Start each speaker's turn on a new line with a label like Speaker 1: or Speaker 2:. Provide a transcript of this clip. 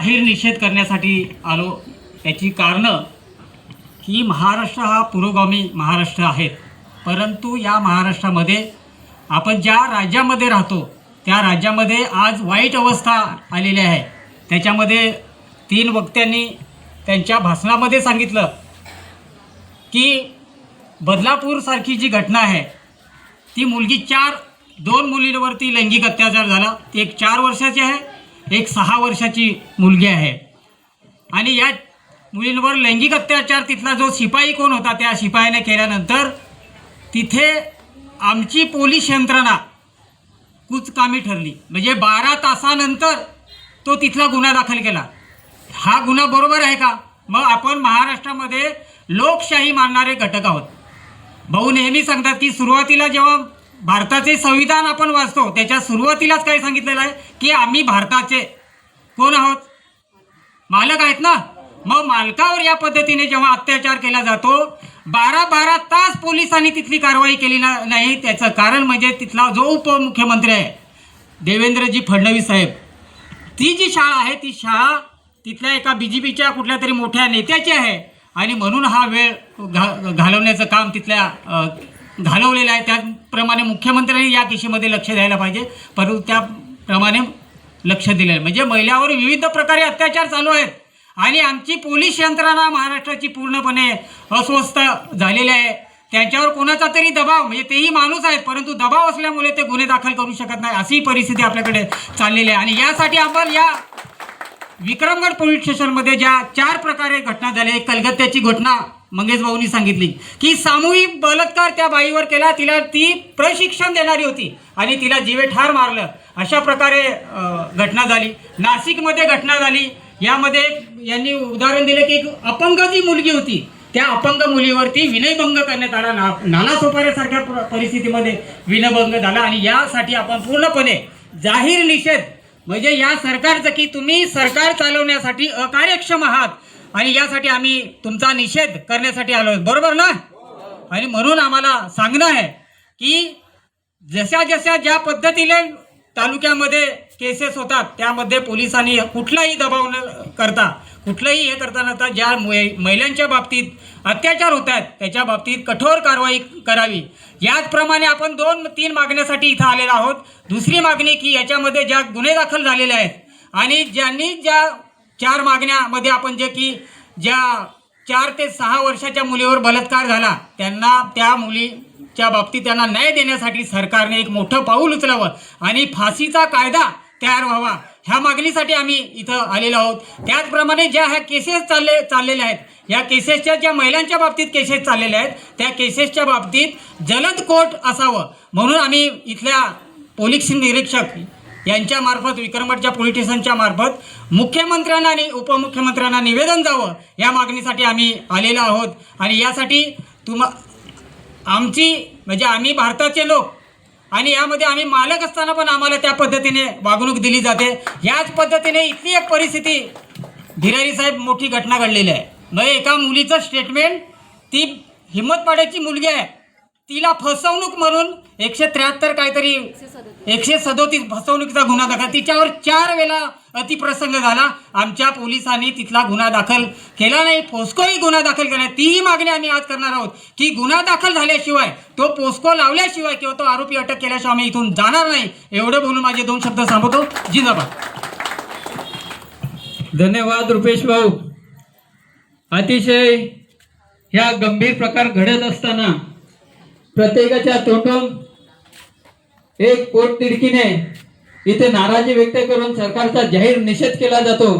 Speaker 1: जाहीर निषेध करण्यासाठी आलो. याची कारणं की महाराष्ट्र हा पुरोगामी महाराष्ट्र आहे परंतु या महाराष्ट्रामध्ये आपण ज्या राज्यामध्ये राहतो त्या राज्यामध्ये आज वाईट अवस्था आलेली आहे. त्याच्यामध्ये तीन वक्त्यांनी त्यांच्या भाषणामध्ये सांगितलं की बदलापूरसारखी जी घटना आहे ती मुलगी चार दोन मुलींवरती लैंगिक अत्याचार झाला. एक चार वर्षाची आहे. एक सहा वर्षाची मुलगी आहे. आणि या मुलींवर लैंगिक अत्याचार तिथला जो शिपाई कोण होता त्या शिपायाने केल्यानंतर तिथे आमची पोलीस यंत्रणा कुचकामी ठरली. म्हणजे बारा तासानंतर तो तिथला गुन्हा दाखल केला. हा गुन्हा बरोबर आहे का? मग आपण महाराष्ट्रामध्ये लोकशाही मानणारे घटक आहोत. भाऊ नेहमी सांगतात की सुरुवातीला जेव्हा भारताचे संविधान आपण वाचतो. त्याच्या सुरुवातीलाच काय सांगितलेलं आहे? की आम्ही भारताचे. कोण आहोत? मालक आहेत ना? मग मालकावर या पद्धतीने जेव्हा अत्याचार केला जातो बारा बारा तास पोलिसांनी तिथली कारवाई केली ना नाही त्याचं कारण म्हणजे तिथला जो उपमुख्यमंत्री आहे देवेंद्रजी फडणवीस साहेब. ती जी शाळा आहे ती शाळा तिथल्या एका बी जे पीच्या कुठल्या तरी मोठ्या नेत्याची आहे. आणि म्हणून हा वेळ घा घालवण्याचं काम तिथल्या घालवलेलं आहे. त्याचप्रमाणे मुख्यमंत्र्यांनी या दिशेमध्ये लक्ष द्यायला पाहिजे. परंतु त्याप्रमाणे लक्ष दिलं आहे म्हणजे महिलावर विविध प्रकारे अत्याचार चालू आहेत. आणि आमची पोलीस यंत्रणा महाराष्ट्राची पूर्णपणे अस्वस्थ झालेली आहे. त्यांच्यावर कोणाचा तरी दबाव म्हणजे तेही माणूस आहेत परंतु दबाव असल्यामुळे ते गुन्हे दाखल करू शकत नाही. अशी परिस्थिती आपल्याकडे चाललेली आहे. आणि यासाठी आपण या विक्रमगड पोलीस स्टेशनमध्ये ज्या चार प्रकारे घटना झाल्या एक कलकत्त्याची घटना मंगेश भाऊनी सांगितली की सामूहिक बलात्कार त्या बाईवर केला तिला ती प्रशिक्षण देणारी होती आणि तिला जीवे ठार मारलं. अशा प्रकारे घटना झाली. नाशिकमध्ये घटना झाली. यामध्ये यांनी उदाहरण दिलं की एक अपंग जी मुलगी होती. त्या अपंग मुलीवरती विनयभंग करण्यात आला. ना नाना सोपाऱ्यासारख्या प- परिस्थितीमध्ये विनयभंग झाला आणि यासाठी आपण पूर्णपणे जाहीर निषेध म्हणजे या सरकारचं की तुम्ही सरकार चालवण्यासाठी अकार्यक्षम आहात. आणि यासाठी आम्ही तुमचा निषेध करण्यासाठी आलो बरोबर ना? आणि म्हणून आम्हाला सांगणं आहे की जशा जशा ज्या पद्धतीने तालुक्यामध्ये केसेस होतात. त्यामध्ये पोलिसांनी कुठलाही दबाव न करता कुठलंही हे करता नसता ज्या महिलांच्या बाबतीत अत्याचार होत आहेत त्याच्या बाबतीत कठोर कारवाई करावी. याचप्रमाणे आपण दोन तीन मागण्यासाठी इथं आलेलो आहोत. दुसरी मागणी की याच्यामध्ये ज्या गुन्हे दाखल झालेले आहेत आणि ज्यांनी ज्या चार मागण्यामध्ये आपण जे की ज्या चार ते सहा वर्षाच्या मुलीवर बलात्कार झाला त्यांना त्या मुली च्या बाबतीत त्यांना न्याय देण्यासाठी सरकारने एक मोठं पाऊल उचलावं आणि फाशीचा कायदा तयार व्हावा. ह्या मागणीसाठी आम्ही इथं आलेलो आहोत. त्याचप्रमाणे ज्या ह्या केसेस चालले चाललेल्या आहेत या केसेसच्या ज्या महिलांच्या बाबतीत केसेस चाललेल्या आहेत त्या केसेसच्या बाबतीत जलद कोर्ट असावं म्हणून आम्ही इथल्या पोलीस निरीक्षक यांच्या मार्फत विक्रमगडच्या पोलीस स्टेशनच्या मार्फत मुख्यमंत्र्यांना आणि उपमुख्यमंत्र्यांना निवेदन जावं या मागणीसाठी आम्ही आलेलो आहोत. आणि यासाठी तुम्हा आमची म्हणजे आम्ही भारताचे लोक. आणि यामध्ये आम्ही मालक असताना पण आम्हाला त्या पद्धतीने वागणूक दिली जाते. याच पद्धतीने इथली एक परिस्थिती धिरारी साहेब मोठी घटना घडलेली आहे. म्हणजे एका मुलीचं स्टेटमेंट ती हिंमत पाड्याची मुलगी आहे. तिला फसवणूक म्हणून एकशे त्र्याहत्तर काहीतरी एकशे सदोतीस फसवणुकीचा गुन्हा दाखल. तिच्यावर चार वेळा अतिप्रसंग झाला. आमच्या पोलिसांनी तिथला गुन्हा दाखल केला नाही. पोस्कोही गुन्हा दाखल केला तीही मागणी आम्ही आज करणार आहोत की गुन्हा दाखल झाल्याशिवाय तो पोस्को लावल्याशिवाय किंवा तो आरोपी अटक केल्याशिवाय आम्ही इथून जाणार नाही. एवढं बोलून माझे दोन शब्द सांगतो. जिंदाबाद
Speaker 2: धन्यवाद रुपेश भाऊ. अतिशय ह्या गंभीर प्रकार घडत असताना प्रत्येकाच्या तोंडून एक पोटतिडकीने इथे नाराजी व्यक्त करून सरकारचा जाहीर निषेध केला जातो.